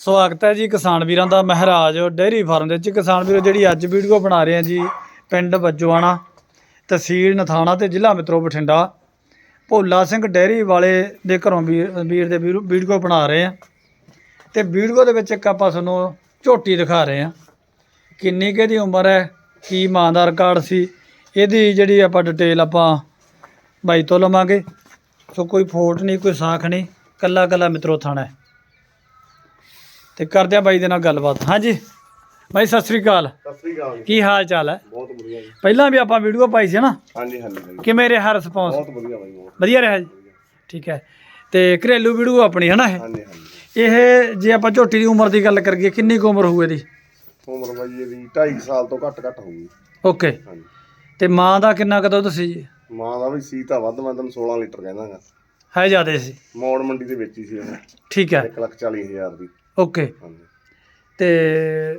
ਸਵਾਗਤ ਹੈ ਜੀ ਕਿਸਾਨ ਵੀਰਾਂ ਦਾ ਮਹਾਰਾਜ ਡੇਅਰੀ ਫਾਰਮ ਦੇ ਵਿੱਚ। ਕਿਸਾਨ ਵੀਰੋ, ਜਿਹੜੀ ਅੱਜ ਵੀਡੀਓ ਬਣਾ ਰਹੇ ਆ ਜੀ, ਪਿੰਡ ਬੱਜੋਆਣਾ ਤਹਿਸੀਲ ਨਥਾਣਾ ਤੇ ਜ਼ਿਲ੍ਹਾ ਮਿੱਤਰੋ ਬਠਿੰਡਾ। ਭੋਲਾ ਸਿੰਘ ਡੇਅਰੀ ਵਾਲੇ ਦੇ ਘਰੋਂ ਵੀਰ ਵੀਰ ਦੇ ਵੀਰੋ- ਵੀਡੀਓ ਬਣਾ ਰਹੇ ਆ ਤੇ ਵੀਡੀਓ ਦੇ ਵਿੱਚ ਇੱਕ ਆਪਾਂ ਤੁਹਾਨੂੰ ਝੋਟੀ ਦਿਖਾ ਰਹੇ ਆ ਕਿੰਨੀ ਕੁ ਇਹਦੀ ਉਮਰ ਹੈ, ਕੀ ਮਾਂ ਦਾ ਰਿਕਾਰਡ ਸੀ, ਇਹਦੀ ਜਿਹੜੀ ਆਪਾਂ ਡਿਟੇਲ ਆਪਾਂ ਬਾਈ ਤੋਂ ਲਵਾਂਗੇ। ਸੋ ਕੋਈ ਫੋਟ ਨਹੀਂ, ਕੋਈ ਸਾਖ ਨਹੀਂ ਕੱਲਾ ਕੱਲਾ ਮਿੱਤਰੋ ਥਾਣਾ ਹੈ। ਤੇ ਕਰਦੇ ਆ ਬਾਈ ਦੇ ਨਾਲ ਗੱਲਬਾਤ। ਹਾਂਜੀ। ਬਾਈ ਸਤਿ ਸ੍ਰੀ ਅਕਾਲ। ਸਤਿ ਸ੍ਰੀ ਅਕਾਲ ਜੀ। ਕੀ ਹਾਲ ਚਾਲ ਹੈ? ਬਹੁਤ ਵਧੀਆ ਜੀ। ਪਹਿਲਾਂ ਵੀ ਆਪਾਂ ਵੀਡੀਓ ਪਾਈ ਸੀ ਨਾ? ਹਾਂਜੀ ਹਾਂਜੀ ਬਾਈ। ਕਿਵੇਂ ਰਿਹਾ ਰਿਸਪੌਂਸ ਬਹੁਤ ਵਧੀਆ ਬਾਈ ਬਹੁਤ ਵਧੀਆ। ਰਿਹਾ ਜੀ? ਠੀਕ ਹੈ। ਤੇ ਘਰੇਲੂ ਵੀਡੀਓ ਆਪਣੀ ਹੈ ਨਾ ਇਹ? ਹਾਂਜੀ ਹਾਂਜੀ। ਇਹ ਜੇ ਆਪਾਂ ਝੋਟੀ ਦੀ ਉਮਰ ਦੀ ਗੱਲ ਕਰੀਏ ਕਿੰਨੀ ਕੁ ਉਮਰ ਹੋਊ ਇਹਦੀ? ਉਮਰ ਬਾਈ ਇਹਦੀ 2.5 ਸਾਲ ਤੋਂ ਘੱਟ ਘੱਟ ਹੋਊਗੀ। ਓਕੇ। ਹਾਂਜੀ। ਤੇ ਮਾਂ ਦਾ ਕਿੰਨਾ ਕੁ ਦੁੱਧ ਸੀ? ਜੀ ਮਾਂ ਦਾ ਵੀ ਸੀ ਤਾਂ ਵੱਧ ਮੈਂ ਤੈਨੂੰ 16 ਲੀਟਰ ਕਹਿੰਦਾਗਾ ਹੈ ਜ਼ਿਆਦੇ ਸੀ। ਮੌੜ ਮੰਡੀ ਦੇ ਵਿੱਚ ਹੀ ਸੀ ਉਹ। ਠੀਕ ਹੈ। 1 ਲੱਖ 40 ਹਜ਼ਾਰ ਦੀ। ਓਕੇ। ਹਾਂਜੀ। ਤੇ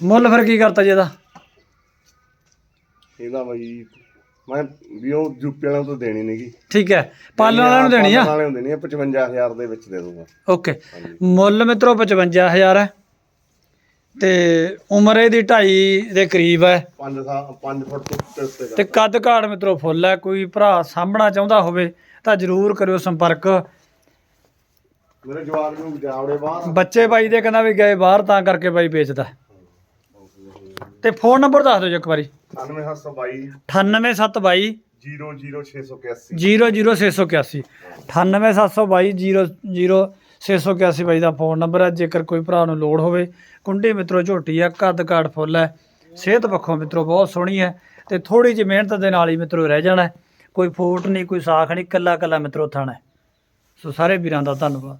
ਮੁੱਲ ਫਿਰ ਕੀ ਕਰਤਾ ਜੀ ਇਹਦਾ? ਇਹਦਾ ਬਾਈ ਮੈਂ ਵੀ ਉਹ ਯੂਪੀ ਵਾਲਿਆਂ ਤੋਂ ਦੇਣੀ ਨਹੀਂਗੀ ਠੀਕ ਹੈ ਪਾਲਣ ਵਾਲਿਆਂ ਨੂੰ ਦੇਣੀ ਆ? ਪਾਲਣ ਵਾਲਿਆਂ ਨੂੰ ਦੇਣੀ ਆ 55000 ਦੇ ਵਿੱਚ ਦੇ ਦੂੰਗਾ ਓਕੇ। ਮੁੱਲ ਮਿੱਤਰੋ 55000 ਹੈ। ਤੇ ਉਮਰ ਇਹਦੀ 2.5 ਦੇ ਕਰੀਬ ਹੈ। 5 ਸਾਲ 5 ਫੁੱਟ ਤੋਂ ਉੱਤੇ ਉੱਤੇ ਤੇ ਕੱਦ ਕਾੜ ਮਿੱਤਰੋ ਫੁੱਲ ਹੈ ਕੋਈ ਭਰਾ ਸਾਂਭਣਾ ਚਾਹੁੰਦਾ ਹੋਵੇ ਤਾਂ ਜਰੂਰ ਕਰਿਓ ਸੰਪਰਕ। ਮੇਰੇ ਜਵਾਬ ਨੂੰ ਜਾਵੜੇ ਬਾਹਰ। ਬੱਚੇ ਬਾਈ ਦੇ ਕਹਿੰਦਾ ਵੀ ਗਏ ਬਾਹਰ ਤਾਂ ਕਰਕੇ ਬਾਈ ਵੇਚਦਾ। ਤੇ ਫੋਨ ਨੰਬਰ ਦੱਸ ਦਿਓ ਜੀ ਇੱਕ ਵਾਰੀ। 9722 98722 00681 00681 98722 00681 ਬਾਈ ਦਾ ਫੋਨ ਨੰਬਰ ਹੈ। ਜੇਕਰ ਕੋਈ ਭਰਾ ਨੂੰ ਲੋੜ ਹੋਵੇ ਕੁੰਡੀ ਮਿੱਤਰੋ ਝੋਟੀ ਆ ਕੱਦ ਕਾੜ ਫੁੱਲ ਹੈ ਸਿਹਤ ਪੱਖੋਂ ਮਿੱਤਰੋ ਬਹੁਤ ਸੋਹਣੀ ਹੈ ਤੇ ਥੋੜੀ ਜਿਹੀ ਮਿਹਨਤ ਦੇ ਨਾਲ ਹੀ ਮਿੱਤਰੋ ਰਹਿ ਜਾਣਾ। ਕੋਈ ਫੋਟ ਨਹੀਂ ਕੋਈ ਸਾਖ ਨਹੀਂ ਕੱਲਾ ਕੱਲਾ ਮਿੱਤਰੋ ਥਾਣਾ। ਸੋ ਸਾਰੇ ਵੀਰਾਂ ਦਾ ਧੰਨਵਾਦ।